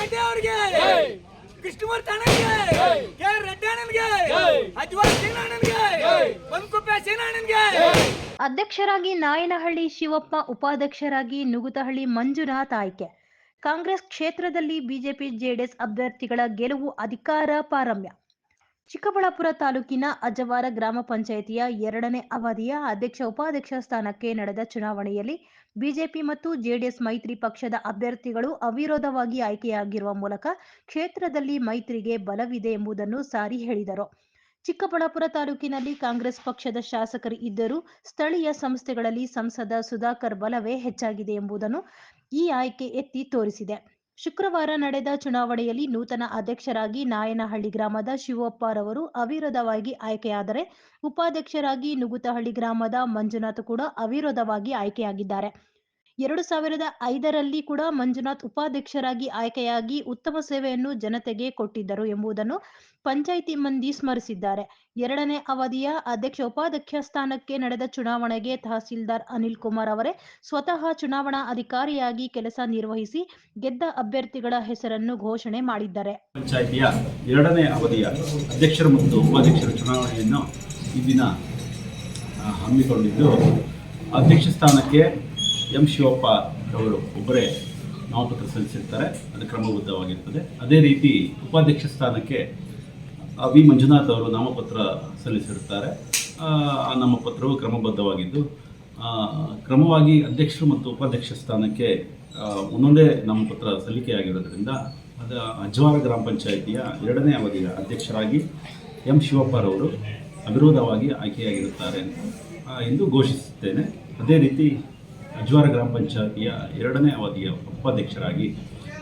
ರೆಡ್ಡಿ ಅವರಿಗೆ. ಕೃಷ್ಣಮೂರ್ತಿ ಅಣ್ಣನಿಗೆ. K R Reddy ಅಣ್ಣನಿಗೆ. ಅಜ್ವಾಲ್ ಸೇನಾಣ್ಣನಿಗೆ ಬಂದ್ಕುಪ್ಪೆ ಸೇನಾಣ್ಣನಿಗೆ ಅಧ್ಯಕ್ಷರಾಗಿ ನಾಯನಹಳ್ಳಿ ಶಿವಪ್ಪ ಉಪಾಧ್ಯಕ್ಷರಾಗಿ ನುಗುತಹಳ್ಳಿ ಮಂಜುನಾಥ್ ಆಯ್ಕೆ. ಕಾಂಗ್ರೆಸ್ ಕ್ಷೇತ್ರದಲ್ಲಿ ಬಿಜೆಪಿ ಜೆಡಿಎಸ್ ಅಭ್ಯರ್ಥಿಗಳ ಗೆಲುವು ಅಧಿಕಾರ ಪಾರಮ್ಯ. ಚಿಕ್ಕಬಳ್ಳಾಪುರ ತಾಲೂಕಿನ ಅಜವಾರ ಗ್ರಾಮ ಪಂಚಾಯಿತಿಯ ಎರಡನೇ ಅವಧಿಯ ಅಧ್ಯಕ್ಷ ಉಪಾಧ್ಯಕ್ಷ ಸ್ಥಾನಕ್ಕೆ ನಡೆದ ಚುನಾವಣೆಯಲ್ಲಿ ಬಿಜೆಪಿ ಮತ್ತು ಜೆಡಿಎಸ್ ಮೈತ್ರಿ ಪಕ್ಷದ ಅಭ್ಯರ್ಥಿಗಳು ಅವಿರೋಧವಾಗಿ ಆಯ್ಕೆಯಾಗಿರುವ ಮೂಲಕ ಕ್ಷೇತ್ರದಲ್ಲಿ ಮೈತ್ರಿಗೆ ಬಲವಿದೆ ಎಂಬುದನ್ನು ಸಾರಿ ಹೇಳಿದರು. ಚಿಕ್ಕಬಳ್ಳಾಪುರ ತಾಲೂಕಿನಲ್ಲಿ ಕಾಂಗ್ರೆಸ್ ಪಕ್ಷದ ಶಾಸಕರು ಇದ್ದರೂ ಸ್ಥಳೀಯ ಸಂಸ್ಥೆಗಳಲ್ಲಿ ಸಂಸದ ಸುಧಾಕರ್ ಬಲವೇ ಹೆಚ್ಚಾಗಿದೆ ಎಂಬುದನ್ನು ಈ ಆಯ್ಕೆ ಎತ್ತಿ ತೋರಿಸಿದೆ. ಶುಕ್ರವಾರ ನಡೆದ ಚುನಾವಣೆಯಲ್ಲಿ ನೂತನ ಅಧ್ಯಕ್ಷರಾಗಿ ನಾಯನಹಳ್ಳಿ ಗ್ರಾಮದ ಶಿವಪ್ಪರವರು ಅವಿರೋಧವಾಗಿ ಆಯ್ಕೆಯಾದರೆ ಉಪಾಧ್ಯಕ್ಷರಾಗಿ ನುಗುತಹಳ್ಳಿ ಗ್ರಾಮದ ಮಂಜುನಾಥ್ ಕೂಡ ಅವಿರೋಧವಾಗಿ ಆಯ್ಕೆಯಾಗಿದ್ದಾರೆ. ಎರಡು ಸಾವಿರದ ಐದರಲ್ಲಿ ಕೂಡ ಮಂಜುನಾಥ್ ಉಪಾಧ್ಯಕ್ಷರಾಗಿ ಆಯ್ಕೆಯಾಗಿ ಉತ್ತಮ ಸೇವೆಯನ್ನು ಜನತೆಗೆ ಕೊಟ್ಟಿದ್ದರು ಎಂಬುದನ್ನು ಪಂಚಾಯಿತಿ ಮಂದಿ ಸ್ಮರಿಸಿದ್ದಾರೆ. ಎರಡನೇ ಅವಧಿಯ ಅಧ್ಯಕ್ಷ ಉಪಾಧ್ಯಕ್ಷ ಸ್ಥಾನಕ್ಕೆ ನಡೆದ ಚುನಾವಣೆಗೆ ತಹಸೀಲ್ದಾರ್ ಅನಿಲ್ ಕುಮಾರ್ ಅವರೇ ಸ್ವತಃ ಚುನಾವಣಾ ಅಧಿಕಾರಿಯಾಗಿ ಕೆಲಸ ನಿರ್ವಹಿಸಿ ಗೆದ್ದ ಅಭ್ಯರ್ಥಿಗಳ ಹೆಸರನ್ನು ಘೋಷಣೆ ಮಾಡಿದ್ದಾರೆ. ಪಂಚಾಯಿತಿಯ ಎರಡನೇ ಅವಧಿಯ ಅಧ್ಯಕ್ಷರು ಮತ್ತು ಉಪಾಧ್ಯಕ್ಷರ ಚುನಾವಣೆಯನ್ನು ಈ ದಿನ ಹಮ್ಮಿಕೊಂಡಿದ್ದು, ಅಧ್ಯಕ್ಷ ಸ್ಥಾನಕ್ಕೆ ಎಂ ಶಿವಪ್ಪ ಅವರು ಒಬ್ಬರೇ ನಾಮಪತ್ರ ಸಲ್ಲಿಸಿರ್ತಾರೆ ಅದು ಕ್ರಮಬದ್ಧವಾಗಿರ್ತದೆ. ಅದೇ ರೀತಿ ಉಪಾಧ್ಯಕ್ಷ ಸ್ಥಾನಕ್ಕೆ ವಿ ಮಂಜುನಾಥ್ ಅವರು ನಾಮಪತ್ರ ಸಲ್ಲಿಸಿರುತ್ತಾರೆ. ಆ, ನಾಮಪತ್ರವು ಕ್ರಮಬದ್ಧವಾಗಿದ್ದು ಕ್ರಮವಾಗಿ ಅಧ್ಯಕ್ಷರು ಮತ್ತು ಉಪಾಧ್ಯಕ್ಷ ಸ್ಥಾನಕ್ಕೆ ಒಂದೊಂದೇ ನಾಮಪತ್ರ ಸಲ್ಲಿಕೆಯಾಗಿರೋದ್ರಿಂದ ಅದು ಅಜ್ವಾರ ಗ್ರಾಮ ಪಂಚಾಯಿತಿಯ ಎರಡನೇ ಅವಧಿಯ ಅಧ್ಯಕ್ಷರಾಗಿ ಎಂ ಶಿವಪ್ಪರವರು ಅವಿರೋಧವಾಗಿ ಆಯ್ಕೆಯಾಗಿರುತ್ತಾರೆ ಎಂದು ಘೋಷಿಸುತ್ತೇನೆ. ಅದೇ ರೀತಿ ಅಜ್ವಾರ ಗ್ರಾಮ ಪಂಚಾಯತಿಯ ಎರಡನೇ ಅವಧಿಯ ಉಪಾಧ್ಯಕ್ಷರಾಗಿ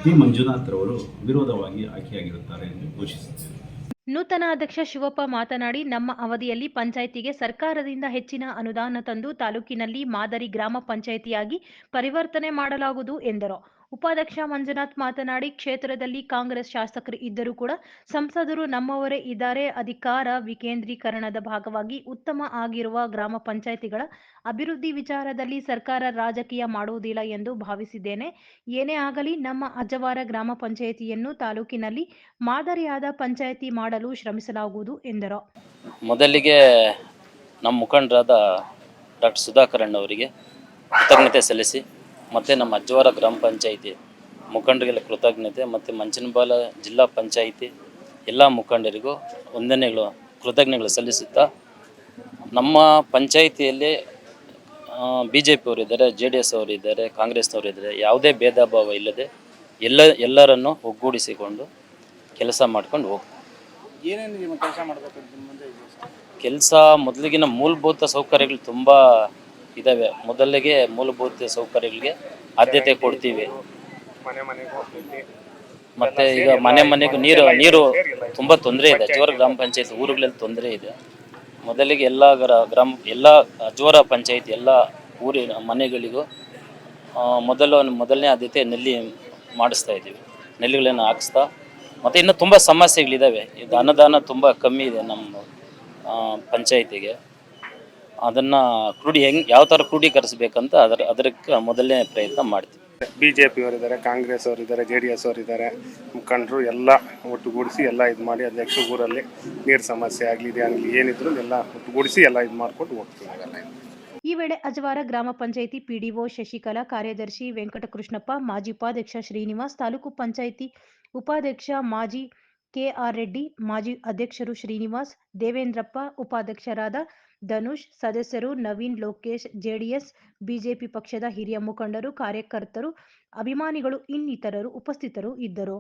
ಟಿ. ಮಂಜುನಾಥ್ ರವರು ವಿರೋಧವಾಗಿ ಆಯ್ಕೆಯಾಗಿರುತ್ತಾರೆ ಎಂದು ಘೋಷಿಸುತ್ತೇನೆ ನೂತನ ಅಧ್ಯಕ್ಷ ಶಿವಪ್ಪ ಮಾತನಾಡಿ, ನಮ್ಮ ಅವಧಿಯಲ್ಲಿ ಪಂಚಾಯಿತಿಗೆ ಸರ್ಕಾರದಿಂದ ಹೆಚ್ಚಿನ ಅನುದಾನ ತಂದು ತಾಲೂಕಿನಲ್ಲಿ ಮಾದರಿ ಗ್ರಾಮ ಪಂಚಾಯಿತಿಯಾಗಿ ಪರಿವರ್ತನೆ ಮಾಡಲಾಗುವುದು ಎಂದರು. ಉಪಾಧ್ಯಕ್ಷ ಮಂಜುನಾಥ್ ಮಾತನಾಡಿ, ಕ್ಷೇತ್ರದಲ್ಲಿ ಕಾಂಗ್ರೆಸ್ ಶಾಸಕರು ಇದ್ದರೂ ಕೂಡ ಸಂಸದರು ನಮ್ಮವರೇ ಇದ್ದಾರೆ. ಅಧಿಕಾರ ವಿಕೇಂದ್ರೀಕರಣದ ಭಾಗವಾಗಿ ಉತ್ತಮ ಆಗಿರುವ ಗ್ರಾಮ ಪಂಚಾಯಿತಿಗಳ ಅಭಿವೃದ್ಧಿ ವಿಚಾರದಲ್ಲಿ ಸರ್ಕಾರ ರಾಜಕೀಯ ಮಾಡುವುದಿಲ್ಲ ಎಂದು ಭಾವಿಸಿದ್ದೇನೆ. ಏನೇ ಆಗಲಿ, ನಮ್ಮ ಅಜವಾರ ಗ್ರಾಮ ಪಂಚಾಯಿತಿಯನ್ನು ತಾಲೂಕಿನಲ್ಲಿ ಮಾದರಿಯಾದ ಪಂಚಾಯಿತಿ ಮಾಡಲು ಶ್ರಮಿಸಲಾಗುವುದು ಎಂದರು. ಮೊದಲಿಗೆ ನಮ್ಮ ಮುಖಂಡರಾದ ಡಾಕ್ಟರ್ ಸುಧಾಕರ್ ಅವರಿಗೆ ಕೃತಜ್ಞತೆ ಸಲ್ಲಿಸಿ ಮತ್ತು ನಮ್ಮ ಅಜ್ಜವಾರ ಗ್ರಾಮ ಪಂಚಾಯಿತಿ ಮುಖಂಡರಿಗೆಲ್ಲ ಕೃತಜ್ಞತೆ ಮತ್ತು ಮಂಚನಬಾಲ ಜಿಲ್ಲಾ ಪಂಚಾಯಿತಿ ಎಲ್ಲ ಮುಖಂಡರಿಗೂ ವಂದನೆಗಳು ಕೃತಜ್ಞತೆಗಳು ಸಲ್ಲಿಸುತ್ತಾ ನಮ್ಮ ಪಂಚಾಯಿತಿಯಲ್ಲಿ ಬಿ ಜೆ ಪಿಯವರು ಇದ್ದಾರೆ ಜೆ ಡಿ ಎಸ್ ಅವರು ಇದ್ದಾರೆ ಕಾಂಗ್ರೆಸ್ನವರು ಇದ್ದಾರೆ ಯಾವುದೇ ಭೇದ ಭಾವ ಇಲ್ಲದೆ ಎಲ್ಲ ಎಲ್ಲರನ್ನು ಒಗ್ಗೂಡಿಸಿಕೊಂಡು ಕೆಲಸ ಮಾಡ್ಕೊಂಡು ಹೋಗ್ತೀವಿ. ಏನೇನು ಕೆಲಸ ಮಾಡಬೇಕು ಕೆಲಸ ಮೊದಲಿಗಿನ ಮೂಲಭೂತ ಸೌಕರ್ಯಗಳು ತುಂಬ ಇದ್ದಾವೆ ಮೊದಲಿಗೆ ಮೂಲಭೂತ ಸೌಕರ್ಯಗಳಿಗೆ ಆದ್ಯತೆ ಕೊಡ್ತೀವಿ. ಮನೆ ಮನೆಗೆ ಮತ್ತೆ ಈಗ ಮನೆ ಮನೆಗೂ ನೀರು ನೀರು ತುಂಬ ತೊಂದರೆ ಇದೆ. ಜೋರ ಗ್ರಾಮ ಪಂಚಾಯತ್ ಊರುಗಳಲ್ಲಿ ತೊಂದರೆ ಇದೆ. ಮೊದಲಿಗೆ ಎಲ್ಲ ಗ್ರ- ಗ್ರಾಮ ಎಲ್ಲ ಜೋರ ಪಂಚಾಯತ್ ಎಲ್ಲ ಊರಿನ ಮನೆಗಳಿಗೂ ಮೊದಲು ಮೊದಲನೇ ಆದ್ಯತೆ ನೆಲ್ಲಿ ಮಾಡಿಸ್ತಾ ಇದ್ದೀವಿ. ನೆಲ್ಲಿಗಳನ್ನು ಹಾಕಿಸ್ತಾ ಮತ್ತು ಇನ್ನೂ ತುಂಬ ಸಮಸ್ಯೆಗಳಿದ್ದಾವೆ ಇದು ಅನುದಾನ ತುಂಬ ಕಮ್ಮಿ ಇದೆ ನಮ್ಮ ಪಂಚಾಯತಿಗೆ. ಅದನ್ನು ಕ್ರೋಢಿ ಹೆಂಗೆ ಯಾವ ಥರ ಕ್ರೋಢೀಕರಿಸ್ಬೇಕಂತ ಅದರ ಅದಕ್ಕೆ ಮೊದಲನೇ ಪ್ರಯತ್ನ ಮಾಡ್ತೀವಿ. ಬಿ ಜೆ ಇದ್ದಾರೆ ಅವರಿದ್ದಾರೆ ಕಾಂಗ್ರೆಸ್ ಅವರಿದ್ದಾರೆ ಜೆ ಡಿ ಎಸ್ ಅವರಿದ್ದಾರೆ ಮುಖಂಡರು ಎಲ್ಲ ಒಟ್ಟುಗೂಡಿಸಿ ಎಲ್ಲ ಇದು ಮಾಡಿ ಅಧ್ಯಕ್ಷ ಊರಲ್ಲಿ ನೀರು ಸಮಸ್ಯೆ ಆಗಲಿ ಇದೆ ಆಗಲಿ ಏನಿದ್ರು ಎಲ್ಲ ಒಟ್ಟುಗೂಡಿಸಿ ಎಲ್ಲ ಇದು ಮಾಡ್ಕೊಂಡು ಹೋಗ್ತೀವಿ. ಈ ವೇಳೆ ಅಜವಾರ ಗ್ರಾಮ ಪಂಚಾಯಿತಿ ಪಿಡಿಒ ಶಶಿಕಲಾ ಕಾರ್ಯದರ್ಶಿ ವೆಂಕಟಕೃಷ್ಣಪ್ಪ ಮಾಜಿ ಉಪಾಧ್ಯಕ್ಷ ಶ್ರೀನಿವಾಸ್ ತಾಲೂಕು ಪಂಚಾಯಿತಿ ಉಪಾಧ್ಯಕ್ಷ ಮಾಜಿ ಕೆಆರ್ ರೆಡ್ಡಿ ಮಾಜಿ ಅಧ್ಯಕ್ಷರು ಶ್ರೀನಿವಾಸ್ ದೇವೇಂದ್ರಪ್ಪ ಉಪಾಧ್ಯಕ್ಷರಾದ ಧನುಷ್ ಸದಸ್ಯರು ನವೀನ್ ಲೋಕೇಶ್ ಜೆಡಿಎಸ್ ಬಿಜೆಪಿ ಪಕ್ಷದ ಹಿರಿಯ ಮುಖಂಡರು ಕಾರ್ಯಕರ್ತರು ಅಭಿಮಾನಿಗಳು ಇನ್ನಿತರರು ಉಪಸ್ಥಿತರು ಇದ್ದರು.